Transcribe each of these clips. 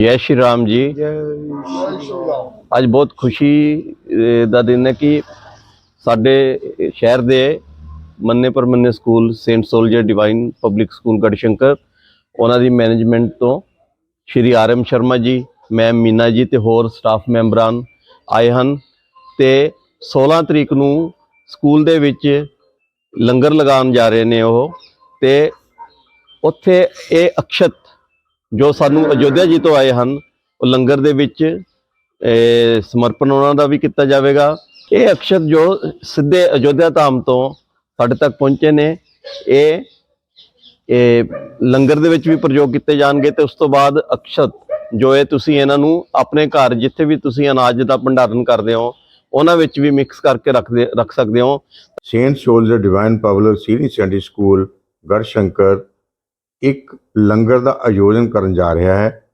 ਜੈ ਸ਼੍ਰੀ ਰਾਮ ਜੀ। ਅੱਜ ਬਹੁਤ ਖੁਸ਼ੀ ਦਾ ਦਿਨ ਹੈ ਕਿ ਸਾਡੇ ਸ਼ਹਿਰ ਦੇ ਮੰਨੇ ਪਰਮੰਨੇ school saint soldier divine public school Garhshankar ਉਹਨਾਂ ਦੀ ਮੈਨੇਜਮੈਂਟ ਤੋਂ ਸ਼੍ਰੀ R M Sharma ji ma'am Meena ਜੀ ਤੇ ਹੋਰ ਸਟਾਫ ਮੈਂਬਰਾਂ ਆਏ ਹਨ ਤੇ 16 ਤਰੀਕ ਨੂੰ ਸਕੂਲ ਦੇ ਵਿੱਚ ਲੰਗਰ ਲਗਾਉਣ ਜਾ ਰਹੇ ਨੇ ਉਹ ਤੇ ਉੱਥੇ ਇਹ ਅਕਸ਼ਤ ਜੋ ਸਾਨੂੰ ਅਯੋਧਿਆ ਜੀ ਤੋਂ ਆਏ ਹਨ, ਉਹ ਲੰਗਰ ਦੇ ਵਿੱਚ ਸਮਰਪਣ ਉਹਨਾਂ ਦਾ ਵੀ ਕੀਤਾ ਜਾਵੇਗਾ। ਇਹ ਅਕਸ਼ਰ ਜੋ ਸਿੱਧੇ ਅਯੋਧਿਆ ਧਾਮ ਤੋਂ ਸਾਡੇ ਤੱਕ ਪਹੁੰਚੇ ਨੇ, ਇਹ ਇਹ ਲੰਗਰ ਦੇ ਵਿੱਚ ਵੀ ਪ੍ਰਯੋਗ ਕੀਤੇ ਜਾਣਗੇ ਤੇ ਉਸ ਤੋਂ ਬਾਅਦ ਅਕਸ਼ਤ ਜੋ ਇਹ ਤੁਸੀਂ ਇਹਨਾਂ ਨੂੰ ਆਪਣੇ ਘਰ ਜਿੱਥੇ ਵੀ ਤੁਸੀਂ ਅਨਾਜ ਦਾ ਭੰਡਾਰਨ ਕਰਦੇ ਹੋ, ਉਹਨਾਂ ਵਿੱਚ ਵੀ ਮਿਕਸ ਕਰਕੇ ਰੱਖਦੇ, ਰੱਖ ਸਕਦੇ ਹੋ। Saint soldier divine public senior secondary school Garhshankar ਇੱਕ ਲੰਗਰ ਦਾ ਆਯੋਜਨ ਕਰਨ ਜਾ ਰਿਹਾ ਹੈ।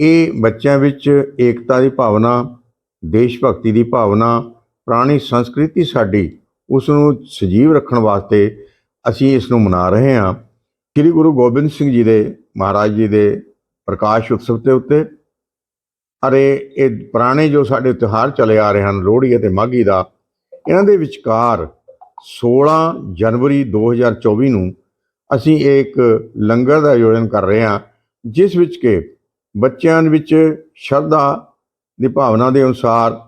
ਇਹ ਬੱਚਿਆਂ ਵਿੱਚ ਏਕਤਾ ਦੀ ਭਾਵਨਾ, ਦੇਸ਼ ਭਗਤੀ ਦੀ ਭਾਵਨਾ, ਪੁਰਾਣੀ ਸੰਸਕ੍ਰਿਤੀ ਸਾਡੀ ਉਸ ਨੂੰ ਸਜੀਵ ਰੱਖਣ ਵਾਸਤੇ ਅਸੀਂ ਇਸ ਨੂੰ ਮਨਾ ਰਹੇ ਹਾਂ। ਸ੍ਰੀ ਗੁਰੂ ਗੋਬਿੰਦ ਸਿੰਘ ਜੀ ਦੇ, ਮਹਾਰਾਜ ਜੀ ਦੇ ਪ੍ਰਕਾਸ਼ ਉਤਸਵ ਦੇ ਉੱਤੇ, ਅਰੇ ਇਹ ਪੁਰਾਣੇ ਜੋ ਸਾਡੇ ਤਿਉਹਾਰ ਚਲੇ ਆ ਰਹੇ ਹਨ, ਲੋਹੜੀ ਅਤੇ ਮਾਘੀ ਦਾ, ਇਹਨਾਂ ਦੇ ਵਿਚਕਾਰ 16 ਜਨਵਰੀ 2024 ਨੂੰ ਅਸੀਂ ਇੱਕ ਲੰਗਰ ਦਾ ਆਯੋਜਨ ਕਰ ਰਹੇ ਹਾਂ, ਜਿਸ ਵਿੱਚ ਕਿ ਬੱਚਿਆਂ ਵਿੱਚ ਸ਼ਰਧਾ ਦੀ ਭਾਵਨਾ ਦੇ ਅਨੁਸਾਰ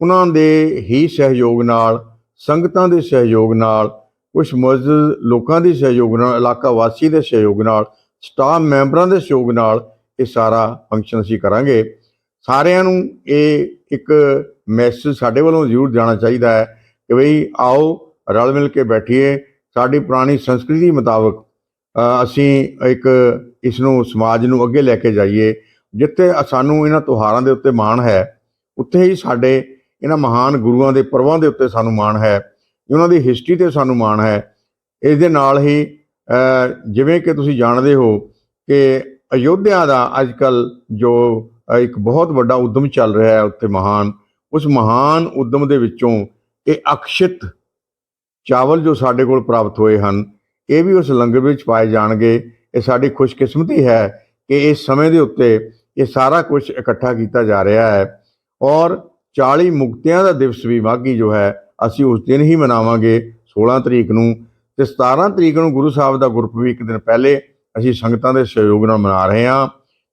ਉਹਨਾਂ ਦੇ ਹੀ ਸਹਿਯੋਗ ਨਾਲ, ਸੰਗਤਾਂ ਦੇ ਸਹਿਯੋਗ ਨਾਲ ਕੁਝ ਮੁਅੱਜ਼ਜ਼ ਲੋਕਾਂ ਦੇ ਸਹਿਯੋਗ ਨਾਲ, ਇਲਾਕਾ ਵਾਸੀ ਦੇ ਸਹਿਯੋਗ ਨਾਲ ਸਟਾਫ ਮੈਂਬਰਾਂ ਦੇ ਸਹਿਯੋਗ ਨਾਲ ਇਹ ਸਾਰਾ ਫੰਕਸ਼ਨ ਅਸੀਂ ਕਰਾਂਗੇ। ਸਾਰਿਆਂ ਨੂੰ ਇਹ ਇੱਕ ਮੈਸੇਜ ਸਾਡੇ ਵੱਲੋਂ ਜ਼ਰੂਰ ਜਾਣਾ ਚਾਹੀਦਾ ਹੈ ਕਿ ਬਈ ਆਓ ਰਲ ਮਿਲ ਕੇ ਬੈਠੀਏ ਸਾਡੀ ਪੁਰਾਣੀ ਸੰਸਕ੍ਰਿਤੀ ਮੁਤਾਬਕ ਅਸੀਂ ਇੱਕ ਇਸ ਨੂੰ ਸਮਾਜ ਨੂੰ ਅੱਗੇ ਲੈ ਕੇ ਜਾਈਏ, ਜਿੱਥੇ ਸਾਨੂੰ ਇਹਨਾਂ ਤਿਉਹਾਰਾਂ ਦੇ ਉੱਤੇ ਮਾਣ ਹੈ, ਉੱਥੇ ਹੀ ਸਾਡੇ ਇਹਨਾਂ ਮਹਾਨ ਗੁਰੂਆਂ ਦੇ ਪਰਵਾਂ ਦੇ ਉੱਤੇ ਸਾਨੂੰ ਮਾਣ ਹੈ, ਉਹਨਾਂ ਦੀ ਹਿਸਟਰੀ ਤੇ ਸਾਨੂੰ ਮਾਣ ਹੈ। ਇਸ ਦੇ ਨਾਲ ਹੀ ਜਿਵੇਂ ਕਿ ਤੁਸੀਂ ਜਾਣਦੇ ਹੋ ਕਿ ਅਯੋਧਿਆ ਦਾ ਅੱਜਕੱਲ ਜੋ ਇੱਕ ਬਹੁਤ ਵੱਡਾ ਉਦਮ ਚੱਲ ਰਿਹਾ ਹੈ, ਉੱਥੇ ਮਹਾਨ, ਉਸ ਮਹਾਨ ਉਦਮ ਦੇ ਵਿੱਚੋਂ ਇਹ ਅਕਸ਼ਿਤ ਚਾਵਲ ਜੋ ਸਾਡੇ ਕੋਲ ਪ੍ਰਾਪਤ ਹੋਏ ਹਨ, ਇਹ ਵੀ ਉਸ ਲੰਗਰ ਵਿੱਚ ਪਾਏ ਜਾਣਗੇ। ਇਹ ਸਾਡੀ ਖੁਸ਼ਕਿਸਮਤੀ ਹੈ ਕਿ ਇਸ ਸਮੇਂ ਦੇ ਉੱਤੇ ਇਹ ਸਾਰਾ ਕੁਝ ਇਕੱਠਾ ਕੀਤਾ ਜਾ ਰਿਹਾ ਹੈ ਔਰ 40 ਮੁਕਤਿਆਂ ਦਾ ਦਿਵਸ ਵੀ ਮਾਘੀ ਜੋ ਹੈ, ਅਸੀਂ ਉਸ ਦਿਨ ਹੀ ਮਨਾਵਾਂਗੇ 16 ਤਰੀਕ ਨੂੰ ਤੇ 17 ਤਰੀਕ ਨੂੰ ਗੁਰੂ ਸਾਹਿਬ ਦਾ ਗੁਰਪੁਰਬ ਵੀ ਇੱਕ ਦਿਨ ਪਹਿਲੇ ਅਸੀਂ ਸੰਗਤਾਂ ਦੇ ਸਹਿਯੋਗ ਨਾਲ ਮਨਾ ਰਹੇ ਹਾਂ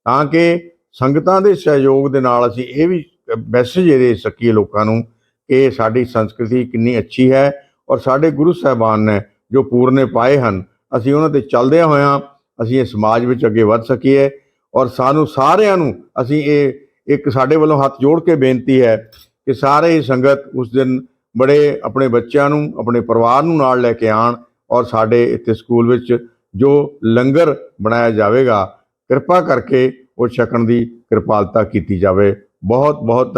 ਤਾਂ ਕਿ ਸੰਗਤਾਂ ਦੇ ਸਹਿਯੋਗ ਦੇ ਨਾਲ ਅਸੀਂ ਇਹ ਵੀ ਮੈਸੇਜ ਦੇ ਸਕੀਏ ਲੋਕਾਂ ਨੂੰ ਕਿ ਸਾਡੀ ਸੰਸਕ੍ਰਿਤੀ ਕਿੰਨੀ ਅੱਛੀ ਹੈ ਔਰ ਸਾਡੇ ਗੁਰੂ ਸਾਹਿਬਾਨ ਨੇ ਜੋ ਪੂਰਨੇ ਪਾਏ ਹਨ, ਅਸੀਂ ਉਹਨਾਂ ਤੇ ਚੱਲਦਿਆਂ ਹੋਇਆਂ ਅਸੀਂ ਇਹ ਸਮਾਜ ਵਿੱਚ ਅੱਗੇ ਵੱਧ ਸਕੀਏ ਔਰ ਸਾਨੂੰ ਸਾਰਿਆਂ ਨੂੰ ਅਸੀਂ ਇਹ ਇੱਕ ਸਾਡੇ ਵੱਲੋਂ ਹੱਥ ਜੋੜ ਕੇ ਬੇਨਤੀ ਹੈ ਕਿ ਸਾਰੇ ਹੀ ਸੰਗਤ ਉਸ ਦਿਨ ਬੜੇ ਆਪਣੇ ਬੱਚਿਆਂ ਨੂੰ, ਆਪਣੇ ਪਰਿਵਾਰ ਨੂੰ ਨਾਲ ਲੈ ਕੇ ਆਣ ਔਰ ਸਾਡੇ ਇੱਥੇ ਸਕੂਲ ਵਿੱਚ ਜੋ ਲੰਗਰ ਬਣਾਇਆ ਜਾਵੇਗਾ, ਕਿਰਪਾ ਕਰਕੇ ਉਹ ਛਕਣ ਦੀ ਕਿਰਪਾਲਤਾ ਕੀਤੀ ਜਾਵੇ। ਬਹੁਤ ਬਹੁਤ